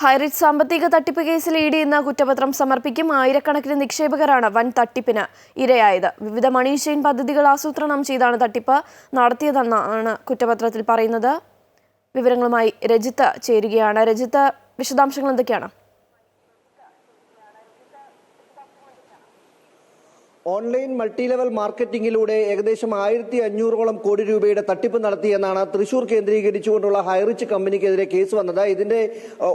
ഹൈറിച്ച് സാമ്പത്തിക തട്ടിപ്പ് കേസിൽ ഇ ഡി ഇന്ന് കുറ്റപത്രം സമർപ്പിക്കും ആയിരക്കണക്കിന് നിക്ഷേപകരാണ് വൻ തട്ടിപ്പിന് ഇരയായത്. വിവിധ മണി ചെയിൻ പദ്ധതികൾ ആസൂത്രണം ചെയ്താണ് തട്ടിപ്പ് നടത്തിയതെന്നാണ് കുറ്റപത്രത്തിൽ പറയുന്നത്. വിവരങ്ങളുമായി രജിത്ത് ചേരുകയാണ്. രജിത്ത് വിശദാംശങ്ങൾ എന്തൊക്കെയാണ്? ഓൺലൈൻ മൾട്ടി ലെവൽ മാർക്കറ്റിംഗിലൂടെ ഏകദേശം ആയിരത്തി അഞ്ഞൂറോളം കോടി രൂപയുടെ തട്ടിപ്പ് നടത്തിയെന്നാണ് തൃശൂർ കേന്ദ്രീകരിച്ചുകൊണ്ടുള്ള ഹൈറിച്ച് കമ്പനിക്കെതിരെ കേസ് വന്നത്. ഇതിന്റെ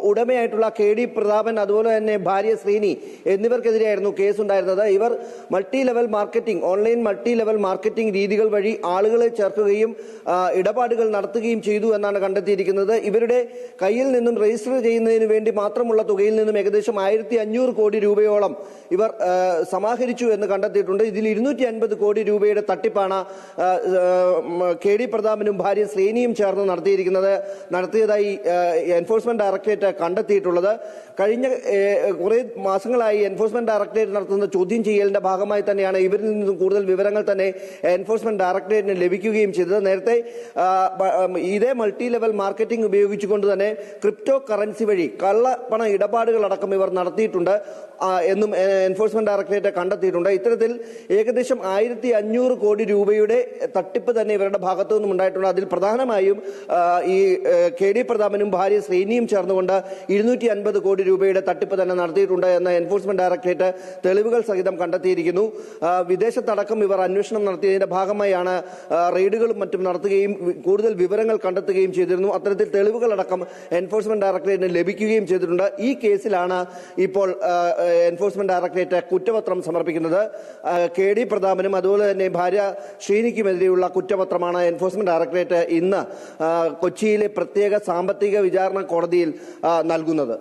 ഉടമയായിട്ടുള്ള കെ ഡി പ്രതാപൻ അതുപോലെ തന്നെ ഭാര്യ ശ്രീനി എന്നിവർക്കെതിരെയായിരുന്നു കേസ് ഉണ്ടായിരുന്നത്. ഇവർ multi level marketing online multi level marketing രീതികൾ വഴി ആളുകളെ ചേർക്കുകയും ഇടപാടുകൾ നടത്തുകയും ചെയ്തു എന്നാണ് കണ്ടെത്തിയിരിക്കുന്നത്. ഇവരുടെ കയ്യിൽ നിന്നും രജിസ്റ്റർ ചെയ്യുന്നതിന് വേണ്ടി മാത്രമുള്ള തുകയിൽ നിന്നും ഏകദേശം ആയിരത്തി കോടി രൂപയോളം ഇവർ സമാഹരിച്ചു എന്ന് കണ്ടെത്തിയിട്ടുണ്ട് ഇതിൽ ഇരുന്നൂറ്റി അൻപത് കോടി രൂപയുടെ തട്ടിപ്പാണ് കെ ഡി പ്രതാപനും ഭാര്യ ശ്രേനിയും ചേർന്ന് നടത്തിയിരിക്കുന്നത് നടത്തിയതായി എൻഫോഴ്സ്മെന്റ് ഡയറക്ടറേറ്റ് കണ്ടെത്തിയിട്ടുള്ളത്. കഴിഞ്ഞ കുറേ മാസങ്ങളായി എൻഫോഴ്സ്മെന്റ് ഡയറക്ടറേറ്റ് നടത്തുന്ന ചോദ്യം ചെയ്യലിന്റെ ഭാഗമായി തന്നെയാണ് ഇവരിൽ നിന്നും കൂടുതൽ വിവരങ്ങൾ തന്നെ എൻഫോഴ്സ്മെന്റ് ഡയറക്ടറേറ്റിന് ലഭിക്കുകയും ചെയ്തത്. നേരത്തെ ഇതേ മൾട്ടി ലെവൽ മാർക്കറ്റിംഗ് ഉപയോഗിച്ചുകൊണ്ട് തന്നെ ക്രിപ്റ്റോ കറൻസി വഴി കള്ളപ്പണ ഇടപാടുകൾ അടക്കം ഇവർ നടത്തിയിട്ടുണ്ട് എന്നും എൻഫോഴ്സ്മെന്റ് ഡയറക്ടറേറ്റ് കണ്ടെത്തിയിട്ടുണ്ട്. ഇത്തരത്തിൽ ഏകദേശം ആയിരത്തി അഞ്ഞൂറ് കോടി രൂപയുടെ തട്ടിപ്പ് തന്നെ ഇവരുടെ ഭാഗത്തു നിന്നും ഉണ്ടായിട്ടുണ്ട്. അതിൽ പ്രധാനമായും ഈ കെ ഡി പ്രതാപനും ഭാര്യ ശ്രീനിയും ചേർന്നുകൊണ്ട് ഇരുന്നൂറ്റി അൻപത് കോടി രൂപയുടെ തട്ടിപ്പ് തന്നെ നടത്തിയിട്ടുണ്ട് എന്ന എൻഫോഴ്സ്മെന്റ് ഡയറക്ടറേറ്റ് തെളിവുകൾ സഹിതം കണ്ടെത്തിയിരിക്കുന്നു. വിദേശത്തടക്കം ഇവർ അന്വേഷണം നടത്തിയതിന്റെ ഭാഗമായാണ് റെയ്ഡുകളും മറ്റും നടത്തുകയും കൂടുതൽ വിവരങ്ങൾ കണ്ടെത്തുകയും ചെയ്തിരുന്നു. അത്തരത്തിൽ തെളിവുകളടക്കം എൻഫോഴ്സ്മെന്റ് ഡയറക്ടറേറ്റിന് ലഭിക്കുകയും ചെയ്തിട്ടുണ്ട്. ഈ കേസിലാണ് ഇപ്പോൾ എൻഫോഴ്സ്മെന്റ് ഡയറക്ടറേറ്റ് കുറ്റപത്രം സമർപ്പിക്കുന്നത്. കെ ഡി പ്രതാപനും അതുപോലെ തന്നെ ഭാര്യ ശ്രീനിക്കുമെതിരെയുള്ള കുറ്റപത്രമാണ് എൻഫോഴ്സ്മെന്റ് ഡയറക്ടറേറ്റ് ഇന്ന് കൊച്ചിയിലെ പ്രത്യേക സാമ്പത്തിക വിചാരണ കോടതിയിൽ നൽകുന്നത്.